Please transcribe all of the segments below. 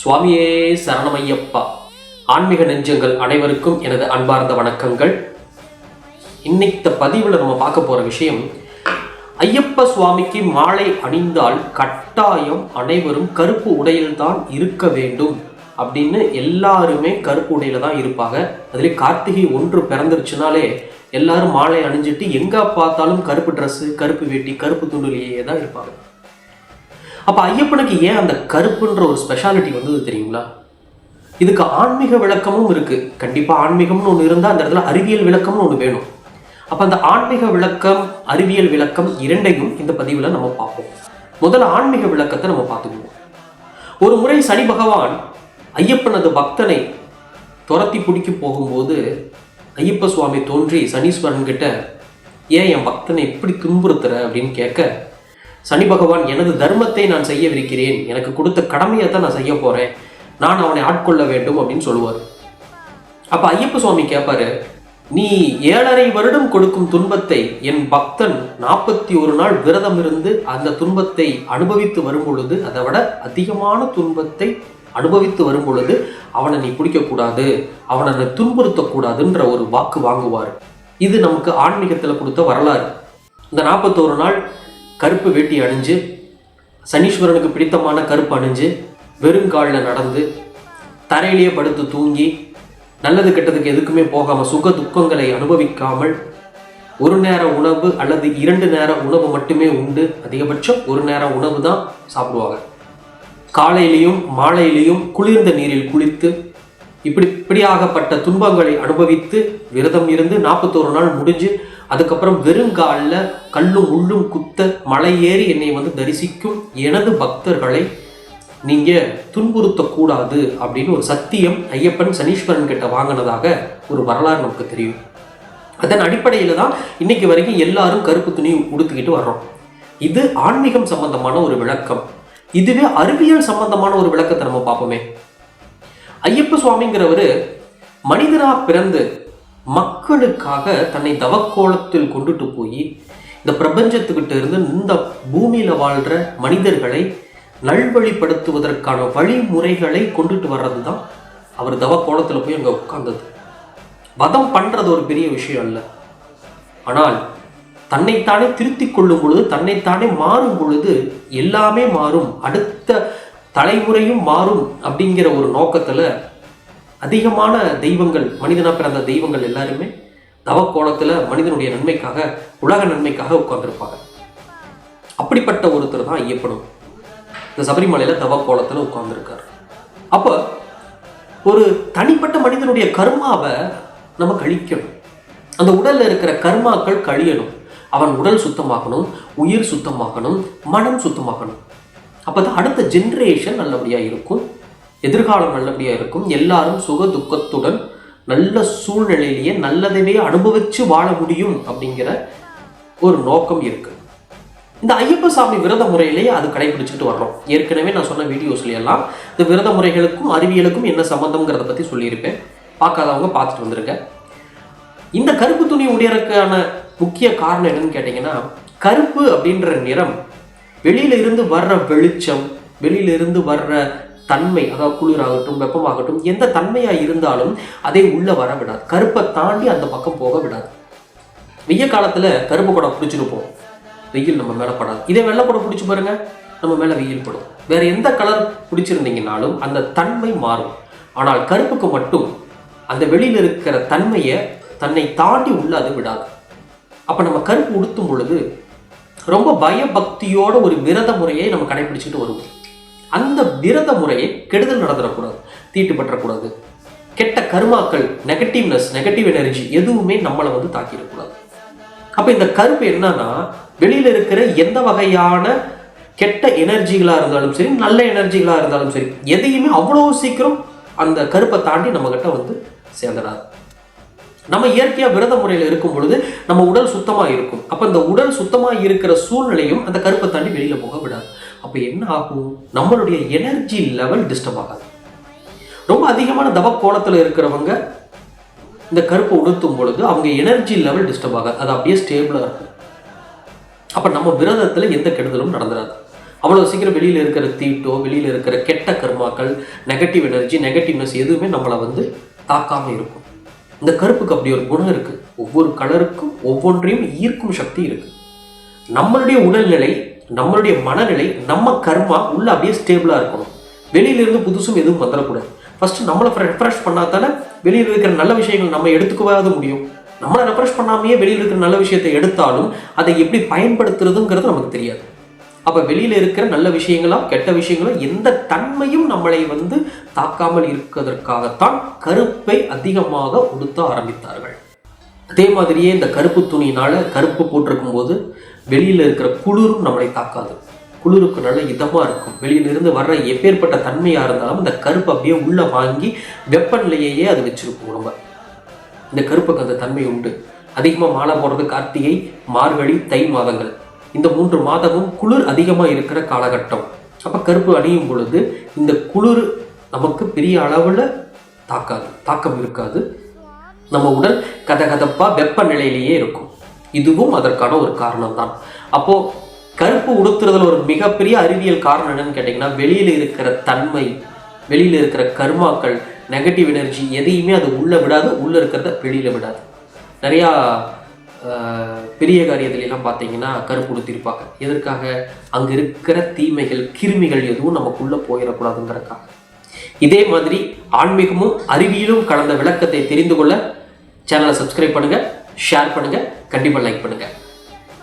சுவாமியே சரணமையப்பா. ஆன்மீக நெஞ்சங்கள் அனைவருக்கும் எனது அன்பார்ந்த வணக்கங்கள். இன்னைக்கு பதிவில் நம்ம பார்க்க போற விஷயம் ஐயப்ப சுவாமிக்கு மாலை அணிந்தால் கட்டாயம் அனைவரும் கருப்பு உடையில் தான் இருக்க வேண்டும் அப்படின்னு எல்லாருமே கருப்பு உடையில தான் இருப்பாங்க. அதுலேயே கார்த்திகை ஒன்று பிறந்துருச்சுனாலே எல்லாரும் மாலை அணிஞ்சிட்டு எங்க பார்த்தாலும் கருப்பு ட்ரெஸ்ஸு கருப்பு வேட்டி கருப்பு துண்டுலேயே தான் இருப்பாங்க. அப்போ ஐயப்பனுக்கு ஏன் அந்த கருப்புன்ற ஒரு ஸ்பெஷாலிட்டி வந்தது தெரியுங்களா? இதுக்கு ஆன்மீக விளக்கமும் இருக்குது கண்டிப்பாக ஆன்மீகம்னு ஒன்று இருந்தால் அந்த இடத்துல அறிவியல் விளக்கம்னு ஒன்று வேணும். அப்போ அந்த ஆன்மீக விளக்கம் அறிவியல் விளக்கம் இரண்டையும் இந்த பதிவில் நம்ம பார்ப்போம். முதல்ல ஆன்மீக விளக்கத்தை நம்ம பார்த்துக்குவோம். ஒரு முறை சனி பகவான் ஐயப்பனது பக்தனை துரத்தி பிடிக்க போகும்போது ஐயப்ப சுவாமி தோன்றி சனீஸ்வரன் கிட்ட ஏன் என் பக்தனை இப்படி துன்புறுத்துற? அப்படின்னு கேட்க சனி பகவான் எனது தர்மத்தை நான் செய்யவிருக்கிறேன். எனக்கு கொடுத்த கடமையை தான் நான் செய்ய போறேன். நான் அவனை ஆட்கொள்ள வேண்டும் அப்படின்னு சொல்லுவார். அப்ப ஐயப்ப சுவாமி கேட்பாரு நீ ஏழரை வருடம் கொடுக்கும் துன்பத்தை என் பக்தன் நாற்பத்தி ஒரு நாள் விரதம் இருந்து அந்த துன்பத்தை அனுபவித்து வரும் பொழுது அதை விட அதிகமான துன்பத்தை அனுபவித்து வரும் பொழுது அவனை நீ பிடிக்கக்கூடாது அவனை நீ துன்புறுத்தக்கூடாதுன்ற ஒரு வாக்கு வாங்குவார். இது நமக்கு ஆன்மீகத்தில் கொடுத்த வரலாறு. இந்த நாற்பத்தோரு நாள் கருப்பு வேட்டி அணிஞ்சு சனீஸ்வரனுக்கு பிடித்தமான கருப்பு அணிஞ்சு வெறுங்காலில் நடந்து தரையிலேயே படுத்து தூங்கி நல்லது கெட்டதுக்கு எதுக்குமே போகாமல் சுக துக்கங்களை அனுபவிக்காமல் ஒரு நேர உணவு அல்லது இரண்டு நேர உணவு மட்டுமே உண்டு. அதிகபட்சம் ஒரு நேர உணவு தான் சாப்பிடுவாங்க. காலையிலையும் மாலையிலையும் குளிர்ந்த நீரில் குளித்து இப்படி இப்படியாகப்பட்ட துன்பங்களை அனுபவித்து விரதம் இருந்து நாற்பத்தோரு நாள் முடிஞ்சு அதுக்கப்புறம் வெறுங்காலில் கல்லும் உள்ளும் குத்த மலை ஏறி என்னை வந்து தரிசிக்கும் எனது பக்தர்களை நீங்கள் துன்புறுத்தக்கூடாது அப்படின்னு ஒரு சத்தியம் ஐயப்பன் சனீஸ்வரன் கிட்ட வாங்கினதாக ஒரு வரலாறு நமக்கு தெரியும். அதன் அடிப்படையில் தான் இன்னைக்கு வரைக்கும் எல்லாரும் கருப்பு துணி உடுத்துக்கிட்டு வர்றோம். இது ஆன்மீகம் சம்பந்தமான ஒரு விளக்கம். இதுவே அறிவியல் சம்பந்தமான ஒரு விளக்கத்தை நம்ம பார்ப்போமே. ஐயப்ப சுவாமிங்கிறவர் மனிதரா பிறந்து மக்களுக்காக தன்னை தவக்கோலத்தில் கொண்டுட்டு போய் இந்த பிரபஞ்சத்துக்கிட்ட இருந்து இந்த பூமியில வாழ்ற மனிதர்களை நல்வழிப்படுத்துவதற்கான வழிமுறைகளை கொண்டுட்டு வர்றது தான் அவர் தவக்கோலத்தில் போய் அங்கே உட்கார்ந்தது. வதம் பண்றது ஒரு பெரிய விஷயம் அல்ல. ஆனால் தன்னைத்தானே திருத்திக் கொள்ளும் பொழுது தன்னைத்தானே மாறும் பொழுது எல்லாமே மாறும். அடுத்த தலைமுறையும் மாறும் அப்படிங்கிற ஒரு நோக்கத்தில் அதிகமான தெய்வங்கள் மனிதனாக பிறந்த தெய்வங்கள் எல்லாருமே தவக்கோணத்தில் மனிதனுடைய நன்மைக்காக உலக நன்மைக்காக உட்கார்ந்துருப்பாங்க. அப்படிப்பட்ட ஒருத்தர் தான் ஐயப்படும் இந்த சபரிமலையில் தவக்கோலத்துல உட்கார்ந்துருக்கார். அப்போ ஒரு தனிப்பட்ட மனிதனுடைய கர்மாவை நம்ம கழிக்கணும். அந்த உடலில் இருக்கிற கர்மாக்கள் கழியணும். அவன் உடல் சுத்தமாகணும் உயிர் சுத்தமாகணும் மனம் சுத்தமாகணும். அப்பதான் அடுத்த ஜென்ரேஷன் நல்லபடியாக இருக்கும். எதிர்காலம் நல்லபடியாக இருக்கும். எல்லாரும் சுக துக்கத்துடன் நல்ல சூழ்நிலையிலேயே நல்லதவே அனுபவித்து வாழ முடியும் அப்படிங்கிற ஒரு நோக்கம் இருக்குது இந்த ஐயப்ப சாமி விரத முறையிலேயே அது கடைபிடிச்சிட்டு வர்றோம். ஏற்கனவே நான் சொன்ன வீடியோஸ்லையெல்லாம் இந்த விரத முறைகளுக்கும் அறிவியலுக்கும் என்ன சம்மந்தம்ங்கிறத பற்றி சொல்லியிருப்பேன். பார்க்காதவங்க பார்த்துட்டு வந்துருங்க. இந்த கருப்பு துணி உடையறதுக்கான முக்கிய காரணம் என்னன்னு கேட்டிங்கன்னா கருப்பு அப்படின்ற நிறம் வெளியில இருந்து வர்ற வெளிச்சம் வெளியில இருந்து வர்ற தன்மை அதாவது குளிராகட்டும் வெப்பமாகட்டும் எந்த தன்மையா இருந்தாலும் அதை உள்ள வர விடாது. கருப்பை தாண்டி அந்த பக்கம் போக விடாது. வெய்ய காலத்துல கருப்பு குடம் பிடிச்சிருப்போம். வெயில் நம்ம மேல படாது. இதே வெள்ளை குடம் பிடிச்சி பாருங்க நம்ம மேல வெயில் படும். வேற எந்த கலர் பிடிச்சிருந்தீங்கனாலும் அந்த தன்மை மாறும். ஆனால் கருப்புக்கு மட்டும் அந்த வெளியில இருக்கிற தன்மையை தன்னை தாண்டி உள்ள அது விடாது. அப்ப நம்ம கருப்பு உடுத்தும் பொழுது ரொம்ப பயபக்தியோட ஒரு விரத முறையை நம்ம கடைபிடிச்சிட்டு வருவோம். அந்த விரத முறையை கெடுதல் நடந்துடக்கூடாது தீட்டு பற்றக்கூடாது. கெட்ட கருமாக்கள் நெகட்டிவ்னஸ் நெகட்டிவ் எனர்ஜி எதுவுமே நம்மளை வந்து தாக்கிடக்கூடாது. அப்போ இந்த கருப்பு என்னன்னா வெளியில் இருக்கிற எந்த வகையான கெட்ட எனர்ஜிகளாக இருந்தாலும் சரி நல்ல எனர்ஜிகளாக இருந்தாலும் சரி எதையுமே அவ்வளோ சீக்கிரம் அந்த கருப்பை தாண்டி நம்மக்கிட்ட வந்து சேர்ந்துடாது. நம்ம இயற்கையாக விரத முறையில் இருக்கும் பொழுது நம்ம உடல் சுத்தமாக இருக்கும். அப்போ இந்த உடல் சுத்தமாக இருக்கிற சூழ்நிலையும் அந்த கருப்பை தாண்டி வெளியில் போக விடாது. அப்போ என்ன ஆகும்? நம்மளுடைய எனர்ஜி லெவல் டிஸ்டர்ப் ஆகாது. ரொம்ப அதிகமான தவக்கோலத்துல இருக்கிறவங்க இந்த கருப்பை உடுத்தும் பொழுது அவங்க எனர்ஜி லெவல் டிஸ்டர்ப் ஆகாது. அது அப்படியே ஸ்டேபிளாக இருக்கும். அப்போ நம்ம விரதத்தில் எந்த கெடுதலும் நடந்துடாது அவ்வளோ சீக்கிரம் வெளியில் இருக்கிற தீட்டோ வெளியில் இருக்கிற கெட்ட கர்மாக்கள் நெகட்டிவ் எனர்ஜி நெகட்டிவ்னஸ் எதுவுமே நம்மளை வந்து தாக்காமல் இருக்கும். இந்த கருப்புக்கு அப்படி ஒரு குணம் இருக்குது ஒவ்வொரு கலருக்கும் ஒவ்வொன்றையும் ஈர்க்கும் சக்தி இருக்குது நம்மளுடைய உடல்நிலை நம்மளுடைய மனநிலை நம்ம கர்மா உள்ள அப்படியே ஸ்டேபிளாக இருக்கணும். வெளியிலிருந்து புதுசும் எதுவும் வந்துடக்கூடாது. ஃபஸ்ட்டு நம்மளை ரெஃப்ரெஷ் பண்ணாதானே வெளியில் இருக்கிற நல்ல விஷயங்கள் நம்ம எடுத்துக்கவாது முடியும். நம்மளை ரெஃப்ரெஷ் பண்ணாமையே வெளியில் இருக்கிற நல்ல விஷயத்தை எடுத்தாலும் அதை எப்படி பயன்படுத்துறதுங்கிறது நமக்கு தெரியாது. அப்போ வெளியில் இருக்கிற நல்ல விஷயங்களா கெட்ட விஷயங்களும் எந்த தன்மையும் நம்மளை வந்து தாக்காமல் இருப்பதற்காகத்தான் கருப்பை அதிகமாக உடுத்த ஆரம்பித்தார்கள். அதே மாதிரியே இந்த கருப்பு துணியினால கருப்பு போட்டிருக்கும் போது வெளியில் இருக்கிற குளிரும் நம்மளை தாக்காது. குளிருக்கு நல்ல இதமாக இருக்கும். வெளியிலிருந்து வர்ற எப்பேற்பட்ட தன்மையாக இருந்தாலும் இந்த கருப்பு அப்படியே உள்ளே வாங்கி வெப்பநிலையையே அது வச்சுருக்கும் நம்ம இந்த கருப்புக்கு அந்த தன்மை உண்டு. அதிகமாக மாலை போடுறது கார்த்திகை மார்கழி தை மாதங்கள். இந்த மூன்று மாதமும் குளிர் அதிகமாக இருக்கிற காலகட்டம். அப்போ கருப்பு அணியும் பொழுது இந்த குளிர் நமக்கு பெரிய அளவில் தாக்காது தாக்கம் இருக்காது. நம்ம உடல் கதகதப்பாக வெப்ப நிலையிலேயே இருக்கும். இதுவும் அதற்கான ஒரு காரணம் தான் அப்போது கருப்பு உடுத்துறதுல ஒரு மிகப்பெரிய அறிவியல் காரணம் என்னன்னு கேட்டிங்கன்னா வெளியில் இருக்கிற தன்மை வெளியில் இருக்கிற கர்மாக்கள் நெகட்டிவ் எனர்ஜி எதையுமே அது உள்ள விடாது உள்ளே இருக்கிறத வெளியில் விடாது. நிறையா பெரிய காரியத்திலயெல்லாம் பார்த்தீங்கன்னா கருப்புடுத்திருப்பாங்க எதற்காக? அங்கே இருக்கிற தீமைகள் கிருமிகள் எதுவும் நமக்குள்ளே போயிடக்கூடாதுங்கிறக்காக இதே மாதிரி ஆன்மீகமும் அறிவியலும் கலந்த விளக்கத்தை தெரிந்து கொள்ள சேனலை சப்ஸ்கிரைப் பண்ணுங்க ஷேர் பண்ணுங்க கண்டிப்பாக லைக் பண்ணுங்க.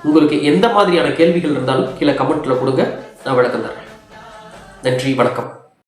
உங்களுக்கு எந்த மாதிரியான கேள்விகள் இருந்தாலும் கீழே கமெண்ட்டில் கொடுங்க. நான் விளக்கம் தரேன் நன்றி வணக்கம்.